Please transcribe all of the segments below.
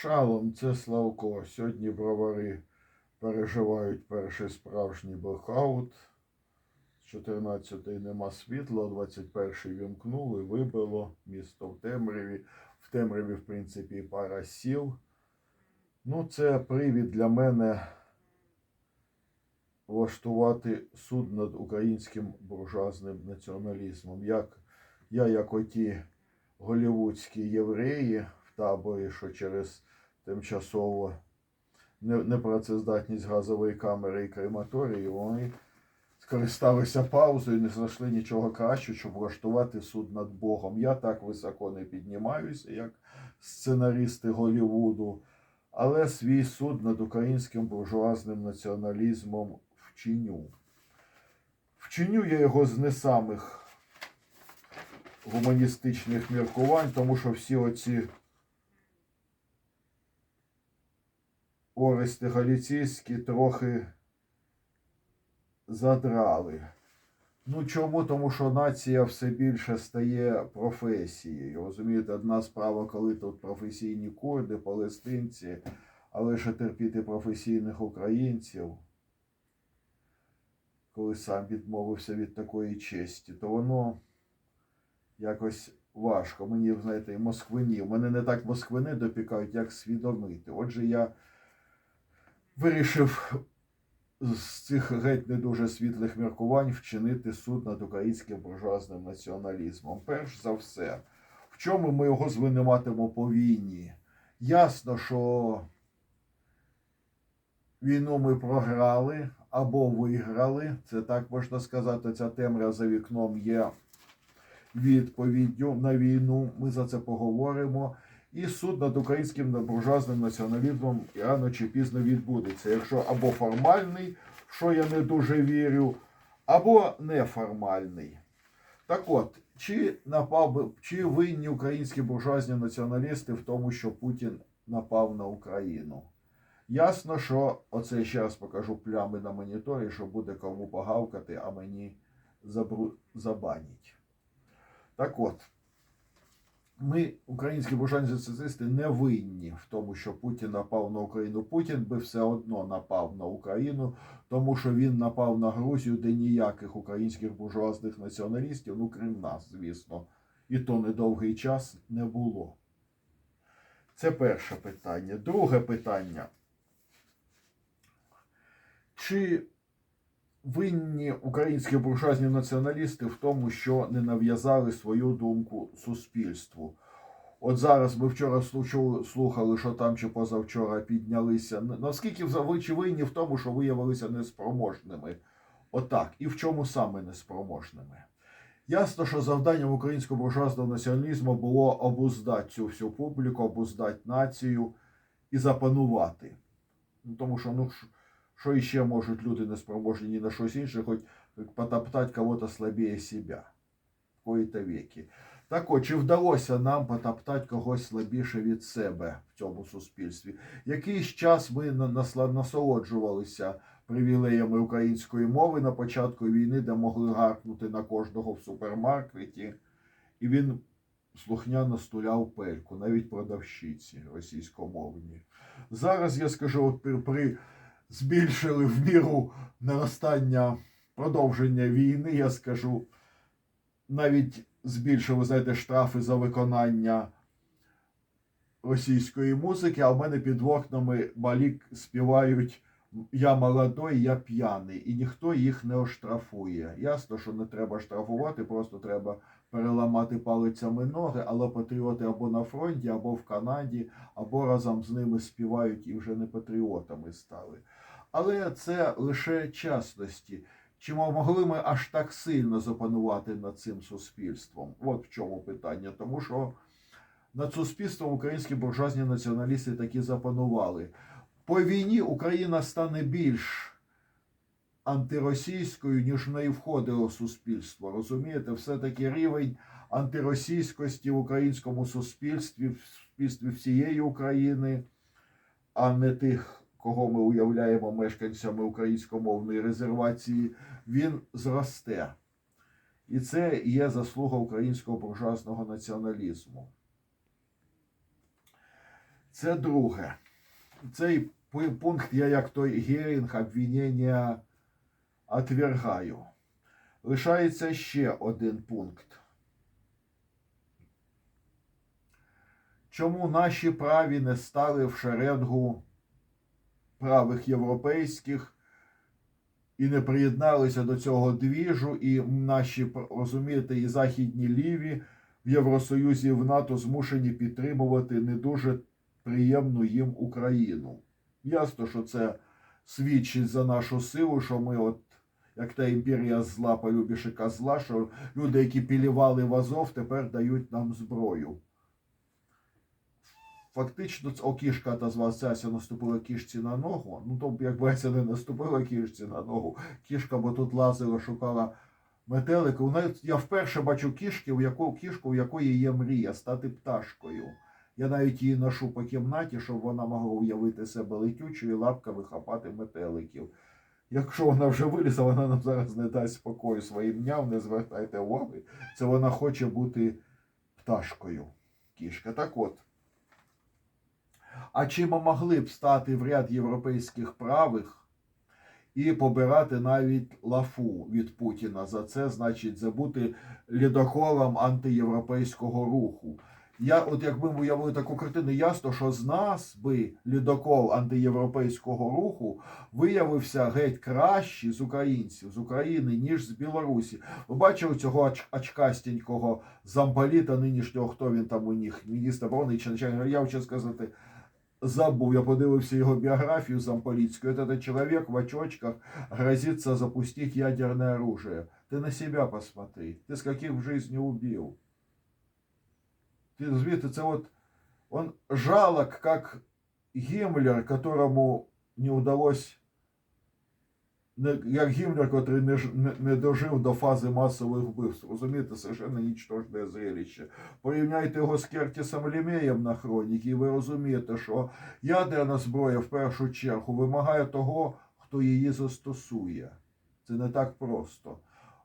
Шалом, це Славко. Сьогодні бровари переживають перший справжній блекаут. З 14-ї нема світла, 21-й вімкнули, вибило місто в темряві. В темряві, в принципі, пара сіл. Ну, це привід для мене влаштувати суд над українським буржуазним націоналізмом. Як я, як оті голівудські євреї в таборі, що через тимчасово непрацездатність газової камери і крематорії, вони скористалися паузою, і не знайшли нічого кращого, щоб влаштувати суд над Богом. Я так високо не піднімаюся, як сценаристи Голівуду, але свій суд над українським буржуазним націоналізмом вчиню. Вчиню я його з не самих гуманістичних міркувань, тому що всі оці Орести Галіційські трохи задрали. Ну чому? Тому що нація все більше стає професією. Розумієте, одна справа, коли тут професійні курди, палестинці, але ще терпіти професійних українців, коли сам відмовився від такої честі, то воно якось важко. Мені, знаєте, і москвинів. Мене не так москвини допікають, як свідомити. Отже, я вирішив з цих геть не дуже світлих міркувань вчинити суд над українським буржуазним націоналізмом. Перш за все, в чому ми його звинуватимо по війні? Ясно, що війну ми програли або виграли. Це так можна сказати. Ця темря за вікном є відповіддю на війну. Ми за це поговоримо. І суд над українським буржуазним націоналізмом рано чи пізно відбудеться. Якщо або формальний, в що я не дуже вірю, або неформальний. Так от, чи напав чи винні українські буржуазні націоналісти в тому, що Путін напав на Україну? Ясно, що оце ще раз покажу плями на моніторі, що буде кому погавкати, а мені забру... забанять. Так от, ми, українські буржуазні націоналісти, не винні в тому, що Путін напав на Україну. Путін би все одно напав на Україну, тому що він напав на Грузію, де ніяких українських буржуазних націоналістів, ну крім нас, звісно, і то недовгий час не було. Це перше питання. Друге питання. Чи винні українські буржуазні націоналісти в тому, що не нав'язали свою думку суспільству? От зараз ми вчора слухали, що там чи позавчора піднялися. Наскільки ви чи винні в тому, що виявилися неспроможними? Отак. І в чому саме неспроможними? Ясно, що завданням українського буржуазного націоналізму було обуздати цю всю публіку, обуздати націю і запанувати. Ну, тому що, ну, що іще можуть люди неспроможні ні на щось інше, хоч потоптати кого-то слабіє себе в коїй-то віки. Так от, чи вдалося нам потоптати когось слабіше від себе в цьому суспільстві? Якийсь час ми насолоджувалися привілеями української мови на початку війни, де могли гаркнути на кожного в супермаркеті, і він слухняно стуляв пельку, навіть продавщиці російськомовні. Зараз я скажу, от при збільшили в міру наростання продовження війни, я скажу, навіть збільшили, знаєте, штрафи за виконання російської музики, а в мене під окнами малі співають Я молодой, я п'яний, і ніхто їх не оштрафує. Ясно, що не треба штрафувати, просто треба переламати палицями ноги, але патріоти або на фронті, або в Канаді, або разом з ними співають і вже не патріотами стали. Але це лише частності. Чи могли ми аж так сильно запанувати над цим суспільством? От в чому питання. Тому що над суспільством українські буржуазні націоналісти таки запанували. По війні Україна стане більш антиросійською, ніж в неї входило суспільство. Розумієте, все-таки рівень антиросійськості в українському суспільстві, в суспільстві всієї України, а не тих, кого ми уявляємо мешканцями українськомовної резервації, він зросте. І це є заслуга українського буржуазного націоналізму. Це друге. Цей пункт я як той Герінг обвинення отвергаю. Лишається ще один пункт. Чому наші праві не стали в шеренгу правих європейських і не приєдналися до цього двіжу, і наші, розумієте, і західні ліві в Євросоюзі і в НАТО змушені підтримувати не дуже приємну їм Україну. Ясно, що це свідчить за нашу силу, що ми, от як та імперія зла, полюбіши козла, що люди, які пілівали в Азов, тепер дають нам зброю. Фактично, ц- о, кішка отозвався, наступила кішці на ногу. Ну, то якби Ася не наступила кішці на ногу, кішка бо тут лазила, шукала метелика. Вона, я вперше бачу кішки, у яку, кішку, у якої є мрія стати пташкою. Я навіть її ношу по кімнаті, щоб вона могла уявити себе летючою і лапками хапати метеликів. Якщо вона вже вилізла, вона нам зараз не дасть спокою своїм дням, не звертайте уваги. Це вона хоче бути пташкою. Кішка. Так от. А чи ми могли б стати в ряд європейських правих і побирати навіть лафу від Путіна за це, значить, забути лідоколом антиєвропейського руху? Я, от якби ми уявили таку картину, ясно, що з нас би лідокол антиєвропейського руху виявився геть кращий з українців, з України, ніж з Білорусі. Ви бачили цього оч- очкастенького замполіта нинішнього, хто він там у них, міністр оборони чи начальник, я хочу сказати, забув, я подивився його біографію замполітську. Это человек в очочках грозится запустить ядерное оружие. Ты на себя посмотри. Ты с каких в жизни убил? Ты, розумієте, це от он жалок, как Гіммлер, которому не удалось не, як Гіммлер, котрий не, не, не дожив до фази масових вбивств. Розумієте, совершенно нічтожне зрелище. Порівняйте його з Кертісом Лімеєм на хроніки, і ви розумієте, що ядерна зброя в першу чергу вимагає того, хто її застосує. Це не так просто.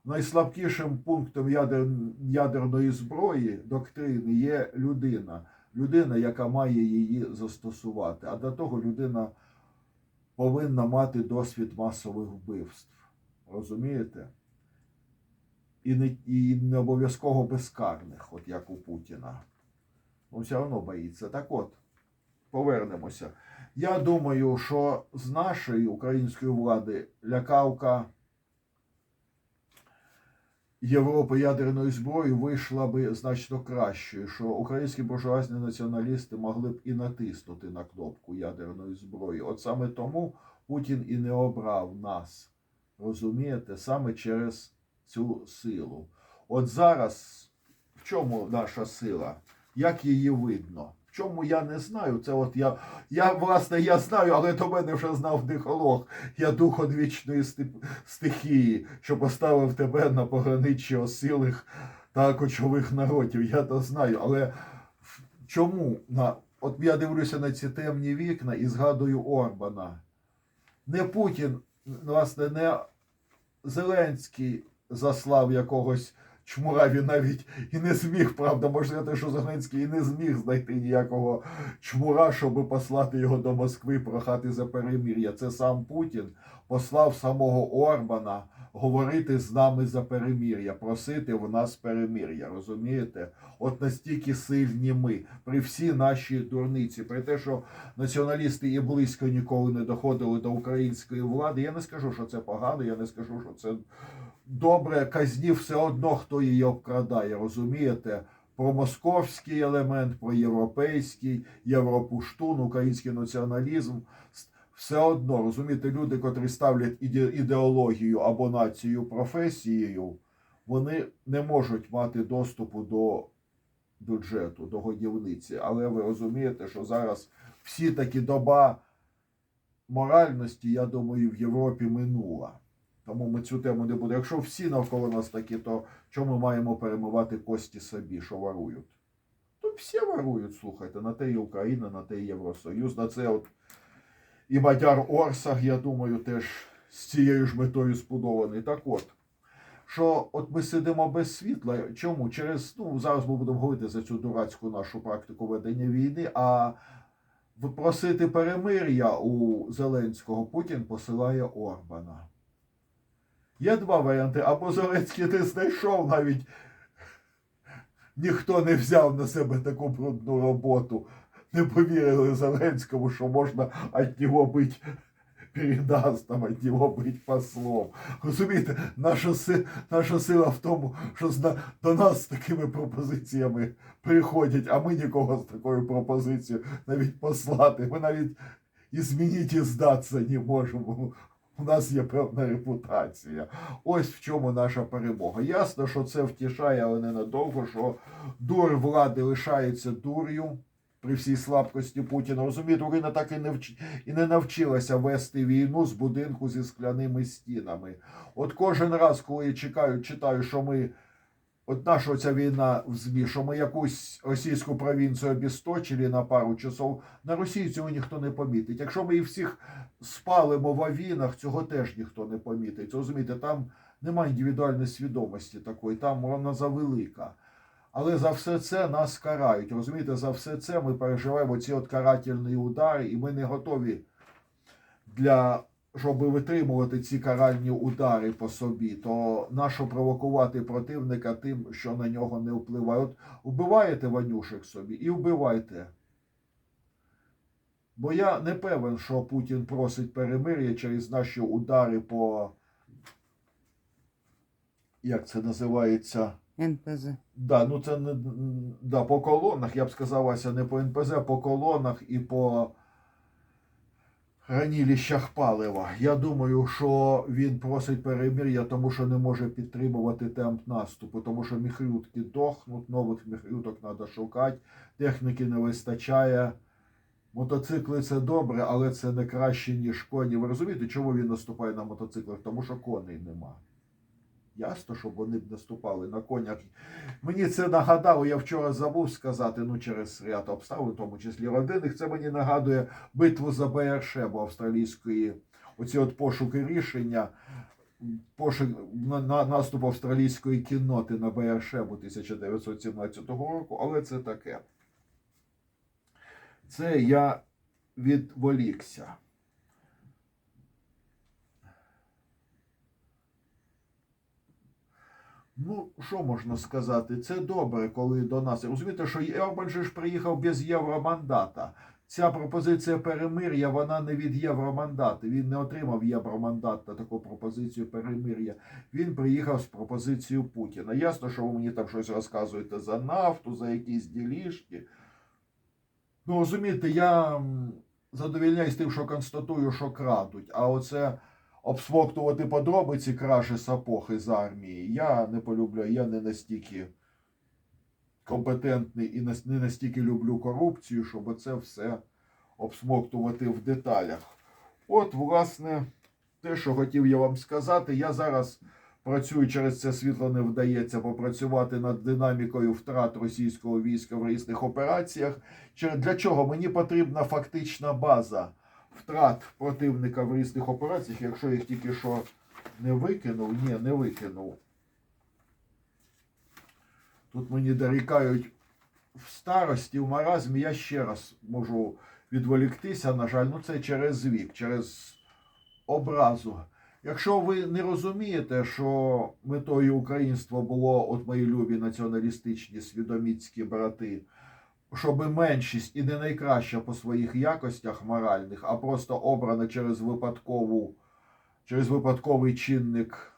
Найслабкішим пунктом ядер... ядерної зброї доктрини є людина. Людина, яка має її застосувати. А до того людина повинна мати досвід масових вбивств. Розумієте? І не, і не обов'язково безкарних, от як у Путіна. Він все одно боїться. Так от, повернемося. Я думаю, що з нашої української влади лякавка Європи ядерною зброєю вийшла би значно кращою, що українські буржуазні націоналісти могли б і натиснути на кнопку ядерної зброї. От саме тому Путін і не обрав нас. Розумієте, саме через цю силу. От зараз в чому наша сила? Як її видно? Чому я не знаю? Це от я, я власне я знаю, але до мене вже знав дихолог. Я дух одвічної стихії, що поставив тебе на пограниччі осілих та кочових народів. Я то знаю. Але чому? На, от я дивлюся на ці темні вікна і згадую Орбана. Не Путін, власне, не Зеленський заслав якогось чмура, він навіть і не зміг, правда, можна те, що Зеленський і не зміг знайти ніякого чмура, щоб послати його до Москви прохати за перемір'я. Це сам Путін послав самого Орбана говорити з нами за перемир'я, просити в нас перемир'я. Розумієте? От настільки сильні ми при всій нашій дурниці, при те, що націоналісти і близько ніколи не доходили до української влади. Я не скажу, що це погано, я не скажу, що це добре. Казні все одно, хто її обкрадає, розумієте? Про московський елемент, про європейський, європуштун, український націоналізм. Все одно, розумієте, люди, котрі ставлять ідеологію або націю професією, вони не можуть мати доступу до бюджету, до годівниці. Але ви розумієте, що зараз всі такі доба моральності, я думаю, в Європі минула. Тому ми цю тему не будемо. Якщо всі навколо нас такі, то чому ми маємо перемивати кості собі, що ворують? То всі ворують, слухайте, на те і Україна, на те і Євросоюз, на це от і Мадяр Орсаг, я думаю, теж з цією ж метою збудований. Так от, що от ми сидимо без світла. Чому? Через, ну, зараз ми будемо говорити за цю дурацьку нашу практику ведення війни, а просити перемир'я у Зеленського, Путін посилає Орбана. Є два варіанти. Або Зеленський не знайшов навіть ніхто не взяв на себе таку брудну роботу. Не повірили Зеленському, що можна від нього бути передастом, від нього бути послом. Розумієте, наша, си, наша сила в тому, що до нас з такими пропозиціями приходять, а ми нікого з такою пропозицією навіть послати. Ми навіть і змінити і здатися не можемо. У нас є певна репутація. Ось в чому наша перемога. Ясно, що це втішає, але ненадовго, що дур влади лишається дур'ю при всій слабкості Путіна. Розумієте, Україна так і не вч... і не навчилася вести війну з будинку зі скляними стінами. От кожен раз, коли я чекаю, читаю, що ми. От наша ця війна в ЗМІ, що ми якусь російську провінцію обісточили на пару часов, на Росію цього ніхто не помітить. Якщо ми їх всіх спалимо в авінах, цього теж ніхто не помітить. Розумієте, там немає індивідуальної свідомості такої, там вона завелика. Але за все це нас карають. Розумієте, за все це ми переживаємо ці от карательні удари, і ми не готові для щоб витримувати ці каральні удари по собі, то нащо провокувати противника тим, що на нього не впливає. От вбиваєте Ванюшек собі і вбивайте. Бо я не певен, що Путін просить перемир'я через наші удари по. Як це називається? НПЗ. Да, ну це не да, по колонах, я б сказав, Вася, не по НПЗ, а по колонах і по хранилищах палива. Я думаю, що він просить перемир'я, тому що не може підтримувати темп наступу, тому що міхрютки дохнуть, нових міхрюток треба шукати, техніки не вистачає. Мотоцикли це добре, але це не краще, ніж коні. Ви розумієте, чому він наступає на мотоциклах? Тому що коней нема. Ясно, щоб вони б наступали на конях. Мені це нагадало, я вчора забув сказати, ну через ряд обставин, в тому числі родинних, це мені нагадує битву за Бершебу австралійської, оці от пошуки рішення, пошук на, на наступ австралійської кінноти на Бершебу 1917 року, але це таке. Це я відволікся. Ну, що можна сказати? Це добре, коли до нас. Розумієте, що Орбан же ж приїхав без євромандата. Ця пропозиція перемир'я, вона не від євромандата. Він не отримав євромандат на таку пропозицію перемир'я. Він приїхав з пропозицією Путіна. Ясно, що ви мені там щось розказуєте за нафту, за якісь ділішки. Ну, розумієте, я задовільняюсь тим, що констатую, що крадуть. А оце обсмоктувати подробиці кражі сапог із армії. Я не полюбляю, я не настільки компетентний і не настільки люблю корупцію, щоб це все обсмоктувати в деталях. От, власне, те, що хотів я вам сказати, я зараз працюю через це світло не вдається попрацювати над динамікою втрат російського війська в різних операціях. Для чого мені потрібна фактична база втрат противника в різних операціях, якщо їх тільки що не викинув, ні, не викинув. Тут мені дорікають в старості, в маразмі, я ще раз можу відволіктися, на жаль, ну це через вік, через образу. Якщо ви не розумієте, що метою українства було, от мої любі націоналістичні свідоміцькі брати, щоб меншість і не найкраща по своїх якостях моральних, а просто обрана через випадкову, через випадковий чинник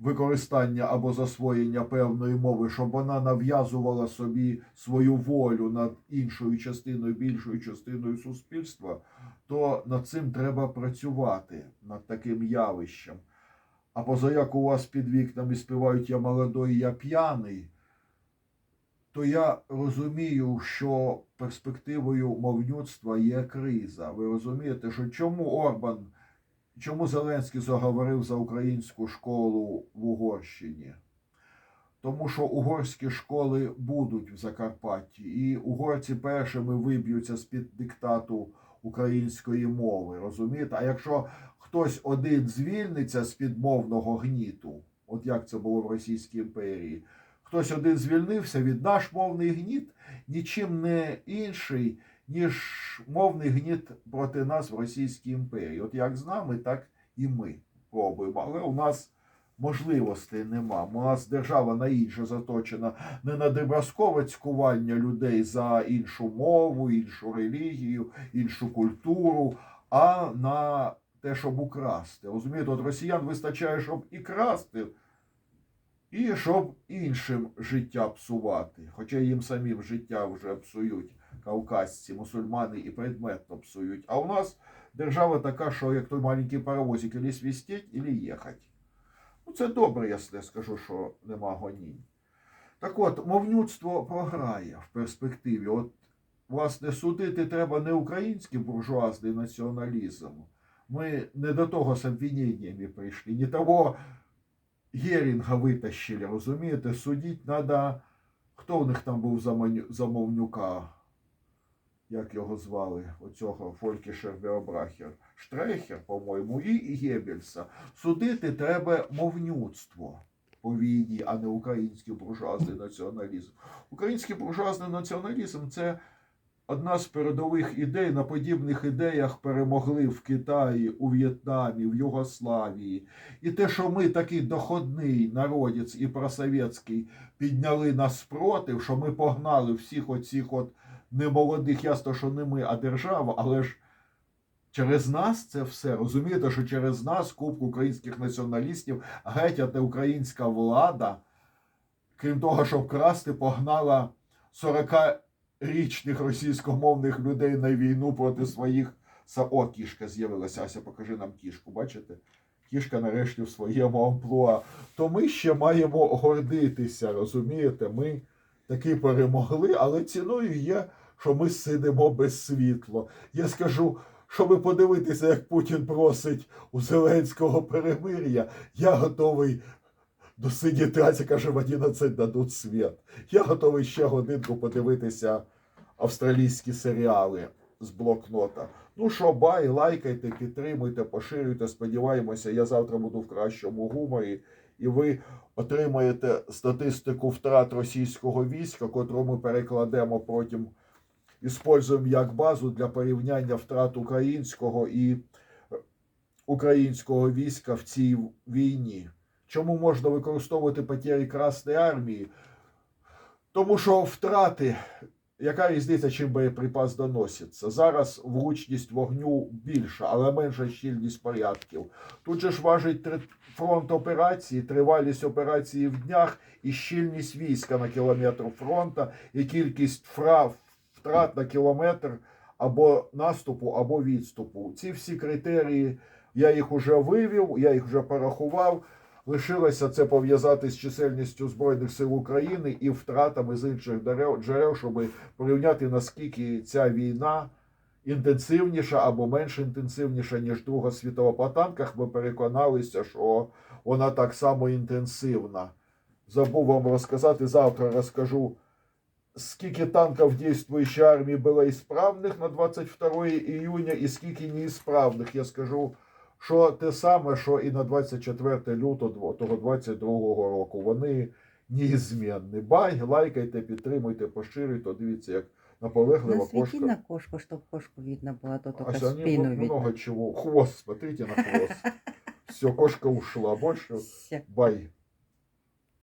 використання або засвоєння певної мови, щоб вона нав'язувала собі свою волю над іншою частиною, більшою частиною суспільства, то над цим треба працювати, над таким явищем. А позаяк у вас під вікнами співають я молодой, я п'яний, то я розумію, що перспективою мовнюцтва є криза. Ви розумієте, що чому Орбан, чому Зеленський заговорив за українську школу в Угорщині? Тому що угорські школи будуть в Закарпатті, і угорці першими виб'ються з-під диктату української мови. Розумієте? А якщо хтось один звільниться з під мовного гніту, от як це було в Російській імперії, хтось один звільнився від наш мовний гніт, нічим не інший, ніж мовний гніт проти нас в Російській імперії. От як з нами, так і ми пробуємо. Але у нас можливостей нема. У нас держава на інше заточена не на дебразкове цькування людей за іншу мову, іншу релігію, іншу культуру, а на те, щоб украсти. Розумієте, от росіян вистачає, щоб і красти, і щоб іншим життя псувати. Хоча їм самим життя вже псують кавказці, мусульмани і предметно псують. А у нас держава така, що як той маленький паровозик, ілі свістеть, ілі їхать. Ну, це добре, я скажу, що нема гонінь. Так от, мовнюцтво програє в перспективі. От, власне, судити треба не український буржуазний націоналізм. Ми не до того з обвиненнями прийшли, не того Герінга витащили, розумієте? Судіть треба, хто в них там був за, Мовнюка, як його звали, оцього Фолькішер Беобрахер, Штрейхер, по-моєму, і Геббельса. Судити треба мовнюцтво по війні, а не український буржуазний націоналізм. Український буржуазний націоналізм це одна з передових ідей. На подібних ідеях перемогли в Китаї, у В'єтнамі, в Югославії. І те, що ми такий доходний народець і просовєтський підняли нас спротив, що ми погнали всіх оцих от немолодих, ясно, що не ми, а держава, але ж через нас це все. Розумієте, що через нас, кубку українських націоналістів, геть українська влада, крім того, щоб красти, погнала 40-річних російськомовних людей на війну проти своїх. О, кішка з'явилася. Ася, покажи нам кішку, бачите? Кішка нарешті в своєму амплуа. То ми ще маємо гордитися, розумієте? Ми таки перемогли, але ціною є, що ми сидимо без світла. Я скажу, щоб подивитися, як Путін просить у Зеленського перемир'я, я готовий досидіти, а це каже, в 11 дадуть світ. Я готовий ще годинку подивитися австралійські серіали з блокнота. Ну що, бай, лайкайте, підтримуйте, поширюйте. Сподіваємося, я завтра буду в кращому гуморі, і ви отримаєте статистику втрат російського війська, котру ми перекладемо потім, іспользуємо як базу для порівняння втрат українського і е, українського війська в цій війні. Чому можна використовувати потері Красної армії? Тому що втрати, яка різниця, чим боєприпас доноситься? Зараз влучність вогню більша, але менша щільність порядків. Тут же ж важить фронт операції, тривалість операції в днях і щільність війська на кілометр фронта, і кількість фра- втрат на кілометр або наступу, або відступу. Ці всі критерії я їх уже вивів, я їх вже порахував. Лишилося це пов'язати з чисельністю Збройних сил України і втратами з інших джерел, щоб порівняти, наскільки ця війна інтенсивніша або менш інтенсивніша, ніж Друга світова по танках. Ми переконалися, що вона так само інтенсивна. Забув вам розказати, завтра розкажу, скільки танків дійствуючої армії було ісправних на 22 іюня і скільки неісправних. Я скажу, що те саме, що і на 24 лютого того 22 року. Вони неізмінні. Бай, лайкайте, підтримуйте, поширюйте. Дивіться, як наполеглива Насвети кошка. на кошку, чтобы кошку видно было, а то только Ася, они спину много видно. чего. Хвост, смотрите на хвост. Все, кошка ушла. Больше Всё. бай.